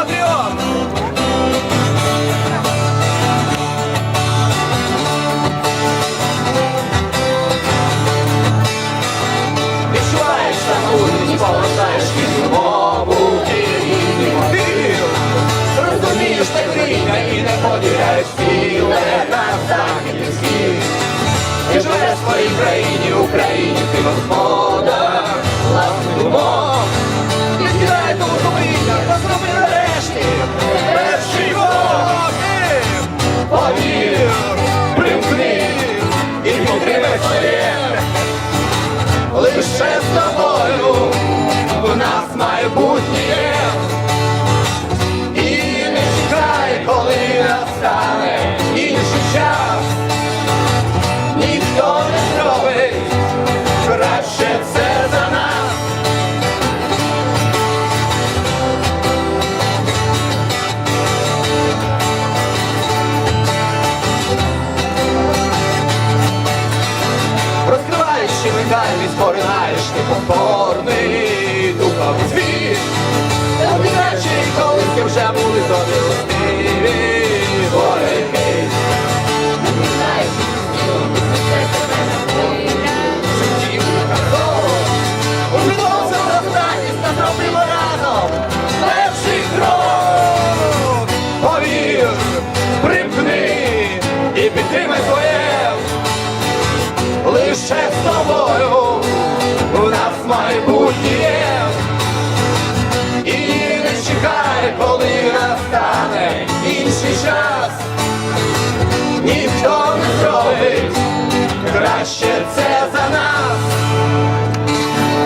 патріот! Відчуваєш самотність, повертаєш від рідний мотив. Розумієш текріння і не поділяєш ціле на захід і схід. І живеш в своїй країні, Україні, ти господар Лише з тобою в нас майбутнє. І не чекай, коли настане Ментальність, поринаєш неповторний духовий світ. Обіначе колись вже були горики. Життів казок. Увідомся останність, та зробимо разом перший крок. Повір, примкни і підтримай своє. Лише з тобою майбутнє. І не чекай, коли настане інший час. Ніхто не зробить краще це за нас.